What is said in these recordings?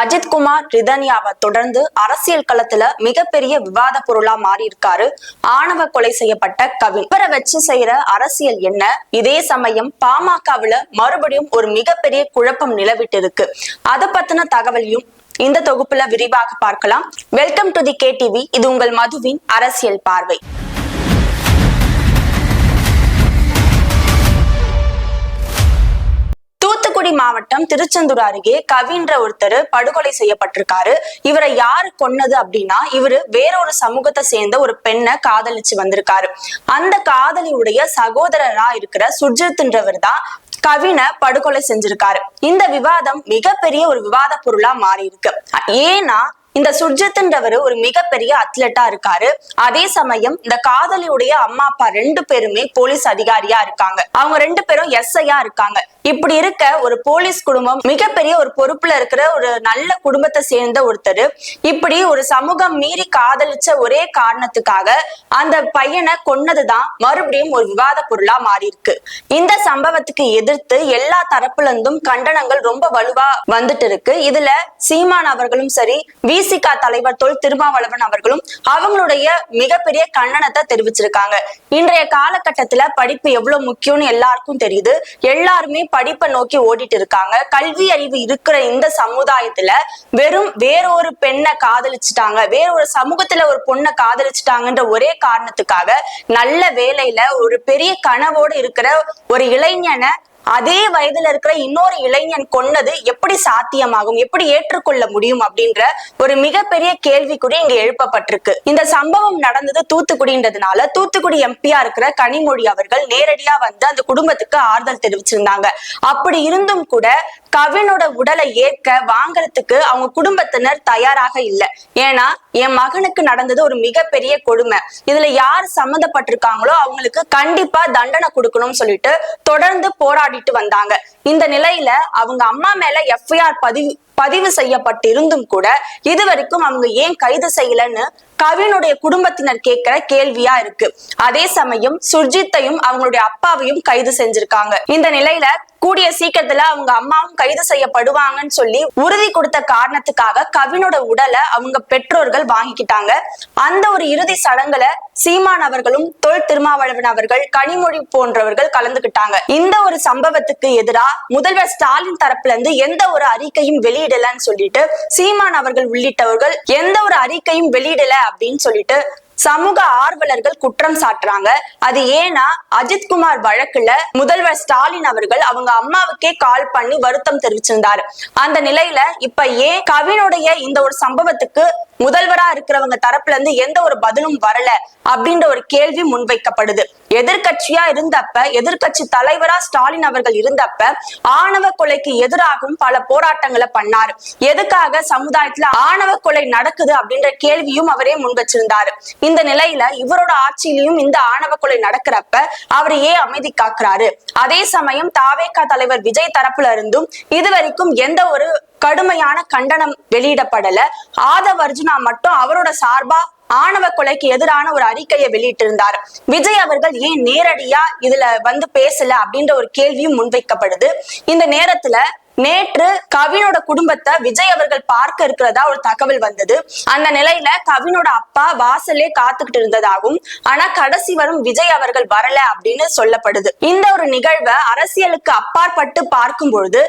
அஜித் குமார் ரிதன்யாவை தொடர்ந்து அரசியல் களத்துல மிகப்பெரிய விவாத பொருளா மாறி இருக்காரு ஆணவ கொலை செய்யப்பட்ட கவின். இவரை வச்சு செய்யற அரசியல் என்ன? இதே சமயம் பாமகவுல மறுபடியும் ஒரு மிகப்பெரிய குழப்பம் நிலவிட்டு இருக்கு அதை பத்தின தகவலையும் இந்த தொகுப்புல விரிவாக பார்க்கலாம். Welcome to the K TV இது உங்கள் மதுவின் அரசியல் பார்வை. தூத்துக்குடி மாவட்டம் திருச்செந்தூர் அருகே கவின்ற ஒருத்தர் படுகொலை செய்யப்பட்டிருக்காரு. இவரை யாரு கொன்னது அப்படின்னா இவரு வேறொரு சமூகத்தை சேர்ந்த ஒரு பெண்ணை காதலிச்சு வந்திருக்காரு. அந்த காதலியுடைய சகோதரரா இருக்கிற சுர்ஜித்ன்றவர் தான் கவினை படுகொலை செஞ்சிருக்காரு. இந்த விவாதம் மிகப்பெரிய ஒரு விவாத பொருளா மாறி இருக்கு ஏன்னா இந்த சுர்ஜித்ன்றவர் ஒரு மிகப்பெரிய அத்லட்டா இருக்காரு. அதே சமயம் இந்த காதலியுடைய அம்மா அப்பா ரெண்டு பேருமே போலீஸ் அதிகாரியா இருக்காங்க. அவங்க ரெண்டு பேரும் எஸ்ஐயா இருக்காங்க. இப்படி இருக்க ஒரு போலீஸ் குடும்பம் மிகப்பெரிய ஒரு பொறுப்புல இருக்கிற ஒரு நல்ல குடும்பத்தை சேர்ந்த ஒருத்தர் இப்படி ஒரு சமூகம் மீறி காதலிச்ச ஒரே காரணத்துக்காக அந்த பையனை கொன்னதுதான் மறுபடியும் ஒரு விவாத பொருளா மாறி இருக்கு இந்த சம்பவத்துக்கு எதிர்த்து எல்லா தரப்புல இருந்தும் கண்டனங்கள் ரொம்ப வலுவா வந்துட்டு இருக்கு. இதுல சீமான் அவர்களும் சரி வி விசிகா தலைவர் தொல் திருமாவளவன் அவர்களும் அவங்களுடைய மிகப்பெரிய கண்டனத்தை தெரிவிச்சிருக்காங்க. இன்றைய காலகட்டத்துல படிப்பு எவ்வளவு முக்கியம்னு எல்லாருக்கும் தெரியுது. எல்லாருமே படிப்பை நோக்கி ஓடிட்டு இருக்காங்க. கல்வி அறிவு இருக்கிற இந்த சமுதாயத்துல வெறும் வேறொரு பெண்ணை காதலிச்சுட்டாங்க. வேற ஒரு சமூகத்துல ஒரு பொண்ணை காதலிச்சுட்டாங்கன்ற ஒரே காரணத்துக்காக நல்ல வேலையில ஒரு பெரிய கனவோடு இருக்கிற ஒரு இளைஞனை அதே வயதுல இருக்கிற இன்னொரு இளைஞன் கொன்னது எப்படி சாத்தியமாகும்? எப்படி ஏற்றுக்கொள்ள முடியும் அப்படின்ற ஒரு மிகப்பெரிய கேள்விக்குறி இங்க எழுப்பப்பட்டிருக்கு. இந்த சம்பவம் நடந்தது தூத்துக்குடின்றதுனால தூத்துக்குடி எம்பியா இருக்கிற கனிமொழி அவர்கள் நேரடியா வந்து அந்த குடும்பத்துக்கு ஆறுதல் தெரிவிச்சிருந்தாங்க. அப்படி இருந்தும் கூட கவினோட உடலை ஏற்க வாங்கறதுக்கு அவங்க குடும்பத்தினர் தயாராக இல்லை. ஏன்னா என் மகனுக்கு நடந்தது ஒரு மிகப்பெரிய கொடுமை. இதுல யார் சம்மந்தப்பட்டிருக்காங்களோ அவங்களுக்கு கண்டிப்பா தண்டனை கொடுக்கணும்னு சொல்லிட்டு தொடர்ந்து போராடிட்டு வந்தாங்க. இந்த நிலையில அவங்க அம்மா மேல எஃப்ஐஆர் பதிவு பதிவு செய்யப்பட்டிருந்தும் கூட இதுவரைக்கும் அவங்க ஏன் கைது செய்யலன்னு கவினுடைய குடும்பத்தினர் கேட்கிற கேள்வியா இருக்கு. அதே சமயம் சுர்ஜித்தையும் அவங்களுடைய அப்பாவையும் கைது செஞ்சிருக்காங்க. இந்த நிலையில கூடிய சீக்கிரத்துல அவங்க அம்மாவும் கைது செய்யப்படுவாங்கன்னு சொல்லி உறுதி கொடுத்த காரணத்துக்காக கவினோட உடலை அவங்க பெற்றோர்கள் வாங்கிக்கிட்டாங்க. அந்த ஒரு இறுதி சடங்குல சீமான் அவர்களும் தொல் திருமாவளவன் அவர்கள் கனிமொழி போன்றவர்கள் கலந்துகிட்டாங்க. இந்த ஒரு சம்பவத்துக்கு எதிரா முதல்வர் ஸ்டாலின் தரப்புல இருந்து எந்த ஒரு அறிக்கையும் வெளியிடலன்னு சொல்லிட்டு சீமான் அவர்கள் உள்ளிட்டவர்கள் எந்த ஒரு அறிக்கையும் வெளியிடல அப்படின்னு சொல்லிட்டு சமூக ஆர்வலர்கள் குற்றம் சாட்டுறாங்க. அது ஏன்னா அஜித்குமார் வழக்குல முதல்வர் ஸ்டாலின் அவர்கள் அவங்க அம்மாவுக்கே கால் பண்ணி வருத்தம் தெரிவிச்சிருந்தாரு. அந்த நிலையில இப்ப ஏன் கவினுடைய இந்த ஒரு சம்பவத்துக்கு முதல்வரா இருக்கிறவங்க தரப்புல இருந்து எந்த ஒரு பதிலும் வரல அப்படின்ற ஒரு கேள்வி முன்வைக்கப்படுது. எதிர்கட்சியா இருந்தப்ப எதிர்கட்சி தலைவரா ஸ்டாலின் அவர்கள் இருந்தப்ப ஆணவ கொலைக்கு எதிராகவும் பல போராட்டங்களை பண்ணாரு. எதுக்காக சமுதாயத்துல ஆணவ கொலை நடக்குது அப்படின்ற கேள்வியும் அவரே முன் வச்சிருந்தாரு. இந்த நிலையில இவரோட ஆட்சியிலையும் இந்த ஆணவ கொலை நடக்கிறப்ப அவர் ஏன் அமைதி காக்குறாரு? அதே சமயம் தாவேகா தலைவர் விஜய் தரப்புல இருந்தும் இதுவரைக்கும் எந்த ஒரு கடுமையான கண்டனம் வெளியிடப்படல. ஆதவ் அர்ஜுனா மட்டும் அவரோட சார்பா ஆணவ கொலைக்கு எதிரான ஒரு அறிக்கையை வெளியிட்டிருந்தார். விஜய் அவர்கள் ஏன் நேரடியா இதுல வந்து பேசல அப்படின்ற ஒரு கேள்வியும் முன்வைக்கப்படுது. இந்த நேரத்துல நேற்று கவினோட குடும்பத்தை விஜய் அவர்கள் பார்க்க இருக்கிறதா ஒரு தகவல் வந்தது. அந்த நிலையில கவினோட அப்பா வாசலே காத்துக்கிட்டு இருந்ததாகவும் ஆனா கடைசி வரும் விஜய் அவர்கள் வரல அப்படின்னு சொல்லப்படுது. இந்த ஒரு நிகழ்வை அரசியலுக்கு அப்பாற்பட்டு பார்க்கும் பொழுது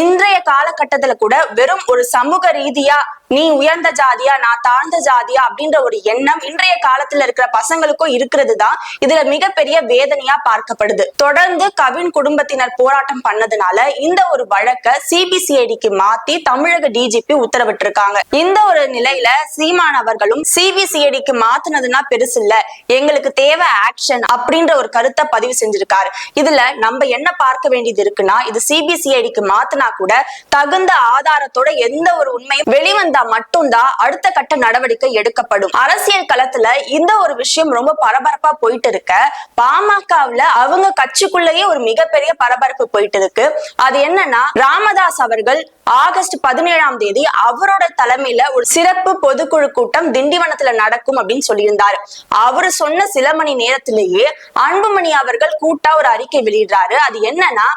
இன்றைய காலகட்டத்துல கூட வெறும் ஒரு சமூக ரீதியா நீ உயர்ந்த ஜாதியா நான் தாழ்ந்த ஜாதியா அப்படின்ற ஒரு எண்ணம் இன்றைய காலத்துல இருக்கிற பசங்களுக்கும் இருக்கிறது தான் இதுல மிகப்பெரிய வேதனையா பார்க்கப்படுது. தொடர்ந்து கவின் குடும்பத்தினர் போராட்டம் பண்ணதுனால இந்த ஒரு வழக்க சிபிசிஐடிக்கு மாத்தி தமிழக டிஜிபி உத்தரவிட்டிருக்காங்க. இந்த ஒரு நிலையில சீமான் அவர்களும் சிபிசிஐடிக்கு மாத்துனதுன்னா பெருசு இல்ல. எங்களுக்கு தேவை ஆக்ஷன் அப்படின்ற ஒரு கருத்தை பதிவு செஞ்சிருக்காரு. இதுல நம்ம என்ன பார்க்க வேண்டியது இருக்குன்னா இது சிபிசிஐடிக்கு மாத்தினா கூட தகுந்த ஆதாரத்தோட எந்த ஒரு உண்மையும் வெளிவந்த இருந்தா மட்டும்தான் அடுத்த கட்ட நடவடிக்கை எடுக்கப்படும். அரசியல் களத்துல இந்த ஒரு விஷயம் ரொம்ப பரபரப்பா போயிட்டு இருக்க பாமகவுல அவங்க கட்சிக்குள்ளேயே ஒரு மிகப்பெரிய பரபரப்பு போயிட்டு இருக்கு அது என்னன்னா ராமதாஸ் அவர்கள் ஆகஸ்ட் பதினேழாம் தேதி அவரோட தலைமையில ஒரு சிறப்பு பொதுக்குழு கூட்டம் திண்டிவனத்துல நடக்கும் அப்படின்னு சொல்லியிருந்தாரு. அவரு சொன்ன சில மணி நேரத்திலேயே அன்புமணி அவர்கள் கூட்டா ஒரு அறிக்கை வெளியிடுறாரு. அது என்னன்னா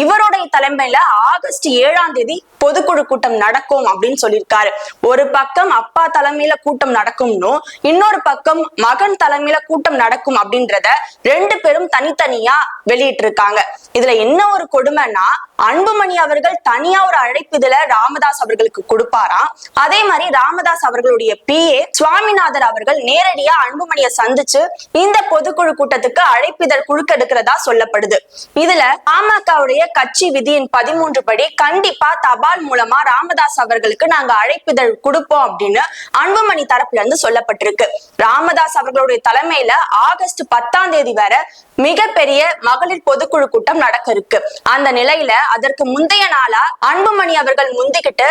இவருடைய தலைமையில ஆகஸ்ட் ஏழாம் தேதி பொதுக்குழு கூட்டம் நடக்கும் அப்படின்னு சொல்லியிருக்காரு. ஒரு பக்கம் அப்பா தலைமையில கூட்டம் நடக்கும்னு இன்னொரு பக்கம் மகன் தலைமையில கூட்டம் நடக்கும் அப்படின்றத ரெண்டு பேரும் தனித்தனியா வெளியிட்டு இருக்காங்க இதுல என்ன ஒரு கொடுமைன்னா அன்புமணி அவர்கள் தனியா ஒரு அழைப்பு இதுல ராமதாஸ் அவர்களுக்கு கொடுப்பாராம். அதே மாதிரி ராமதாஸ் அவர்களுடைய பிஏ சுவாமிநாதர் அவர்கள் நேரடியா அன்புமணியை சந்திச்சு இந்த பொதுக்குழு கூட்டத்துக்கு அழைப்பிதழ் குழுக்க எடுக்கிறதா சொல்லப்படுது. இதுல பாமகவுடைய கட்சி விதியின் பதிமூன்று படி கண்டிப்பா தபால் மூலமா ராமதாஸ் அவர்களுக்கு நாங்க அழைப்பிதழ் கொடுப்போம் அப்படின்னு அன்புமணி தரப்புல இருந்து சொல்லப்பட்டிருக்கு. ராமதாஸ் அவர்களுடைய தலைமையில ஆகஸ்ட் பத்தாம் தேதி வர மிகப்பெரிய மகளிர் பொதுக்குழு கூட்டம் நடக்க இருக்கு. அந்த நிலையில அதற்கு முந்தைய நாளா அன்புமணி அவர்கள் முந்திக்கிட்டு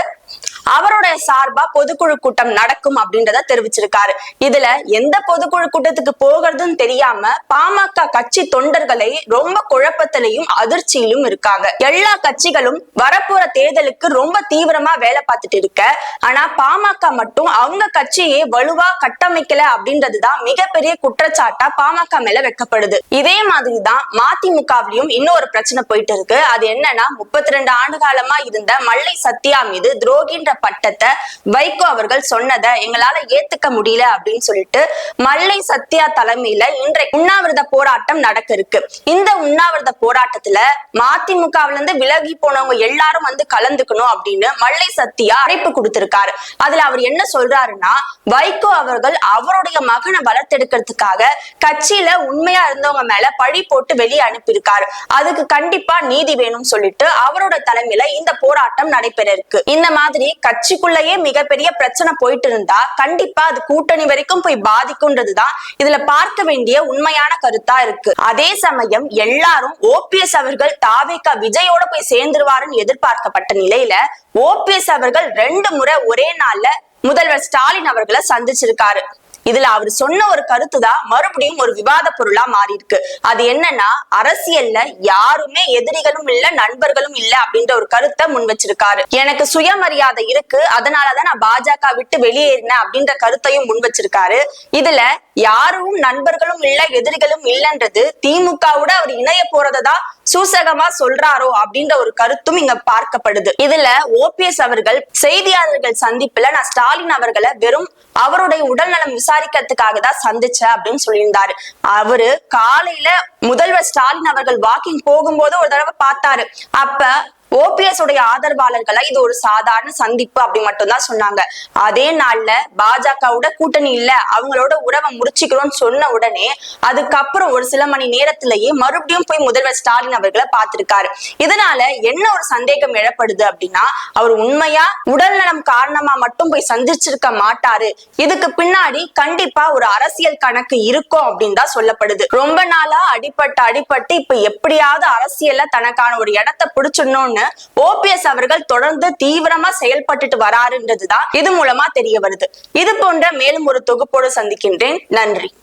அவருடைய சார்பா பொதுக்குழு கூட்டம் நடக்கும் அப்படின்றத தெரிவிச்சிருக்காரு. இதுல எந்த பொதுக்குழு கூட்டத்துக்கு போகிறதுன்னு தெரியாம பாமக கட்சி தொண்டர்களை ரொம்ப குழப்பத்திலையும் அதிர்ச்சியிலும் இருக்காங்க. எல்லா கட்சிகளும் வரப்போற தேர்தலுக்கு ரொம்ப தீவிரமா வேலை பார்த்துட்டு இருக்க. ஆனா பாமக மட்டும் அவங்க கட்சியை வலுவா கட்டமைக்கல அப்படின்றதுதான் மிகப்பெரிய குற்றச்சாட்டா பாமக மேல வைக்கப்படுது. இதே மாதிரிதான் மதிமுகவிலையும் இன்னொரு பிரச்சனை போயிட்டு இருக்கு. அது என்னன்னா முப்பத்தி ரெண்டு ஆண்டு காலமா இருந்த மல்லை சத்யா மீது துரோ துரோகின்ற பட்டத்தை வைகோ அவர்கள் சொன்னதை எங்களால ஏத்துக்க முடியல அப்படின்னு சொல்லிட்டு மல்லை சத்யா தலைமையில இன்றைக்கு உண்ணாவிரத போராட்டம் நடக்க இருக்கு. இந்த உண்ணாவிரத போராட்டத்துல மதிமுகவுல இருந்து விலகி போனவங்க எல்லாரும் வந்து கலந்துக்கணும் அப்படின்னு மல்லை சத்யா அழைப்பு கொடுத்திருக்காரு. அதுல அவர் என்ன சொல்றாருன்னா வைகோ அவர்கள் அவருடைய மகனை வளர்த்தெடுக்கிறதுக்காக கட்சியில உண்மையா இருந்தவங்க மேல பழி போட்டு வெளியே அனுப்பியிருக்காரு. அதுக்கு கண்டிப்பா நீதி வேணும்னு சொல்லிட்டு அவரோட தலைமையில இந்த போராட்டம் நடைபெற இருக்கு. இந்த மாதிரி கட்சிக்குள்ளேயே மிகப்பெரிய பிரச்சனை போயிட்டு இருந்தா கண்டிப்பா அது கூட்டணி வரைக்கும் போய் பாதிக்கும்ன்றதுதான் இதுல பார்க்க வேண்டிய உண்மையான கருத்தா இருக்கு. அதே சமயம் எல்லாரும் ஓபிஎஸ் அவர்கள் தாவேக்கா விஜயோட போய் சேர்ந்துருவாருன்னு எதிர்பார்க்கப்பட்ட நிலையில ஓபிஎஸ் அவர்கள் ரெண்டு முறை ஒரே நாள்ல முதல்வர் ஸ்டாலின் அவர்களை சந்திச்சிருக்காரு. இதுல அவர் சொன்ன ஒரு கருத்து தான் மறுபடியும் ஒரு விவாத பொருளா மாறி இருக்கு அது என்னன்னா அரசியல்ல யாருமே எதிரிகளும் இல்ல நண்பர்களும் இல்ல அப்படின்ற ஒரு கருத்தை முன் வச்சிருக்காரு. எனக்கு சுயமரியாதை இருக்கு அதனாலதான் நான் பாஜக விட்டு வெளியேறினேன் அப்படின்ற கருத்தையும் முன் வச்சிருக்காரு. இதுல யாரும் நண்பர்களும் இல்ல எதிரிகளும் இல்லைன்றது திமுகவோட அவர் இணைய போறதா சூசகமா சொல்றாரோ அப்படின்ற ஒரு கருத்தும் இங்க பார்க்கப்படுது. இதுல ஓபிஎஸ் அவர்கள் செய்தியாளர்கள் சந்திப்புல நான் ஸ்டாலின் அவர்களை வெறும் அவருடைய உடல்நலம் விசாரி விசாரிக்கிறதுக்காக தான் சந்திச்சேன் அப்படின்னு சொல்லியிருந்தாரு. அவரு காலையில முதல்வர் ஸ்டாலின் அவர்கள் வாக்கிங் போகும்போது ஒரு தடவை பார்த்தாரு. அப்ப ஓபிஎஸ் உடைய ஆதரவாளர்களை இது ஒரு சாதாரண சந்திப்பு அப்படி மட்டும் தான் சொன்னாங்க. அதே நாள்ல பாஜகவோட கூட்டணி இல்ல அவங்களோட உறவை முடிச்சுக்கிறோம்னு சொன்ன உடனே அதுக்கப்புறம் ஒரு சில மணி நேரத்திலேயே மறுபடியும் போய் முதல்வர் ஸ்டாலின் அவர்களை பார்த்திருக்காரு. இதனால என்ன ஒரு சந்தேகம் எழப்படுது அப்படின்னா அவர் உண்மையா உடல் நலம் காரணமா மட்டும் போய் சந்திச்சிருக்க மாட்டாரு. இதுக்கு பின்னாடி கண்டிப்பா ஒரு அரசியல் கணக்கு இருக்கும் அப்படின்னு தான் சொல்லப்படுது. ரொம்ப நாளா அடிபட்டு அடிபட்டு இப்ப எப்படியாவது அரசியல்ல தனக்கான ஒரு இடத்தை பிடிச்சிடணும்னு ஓபிஎஸ் அவர்கள் தொடர்ந்து தீவிரமா செயல்பட்டுட்டு வராருன்றதுதான் இது மூலமா தெரிய வருது. இது போன்ற மேலும் ஒரு தொகுப்போடு சந்திக்கின்றேன். நன்றி.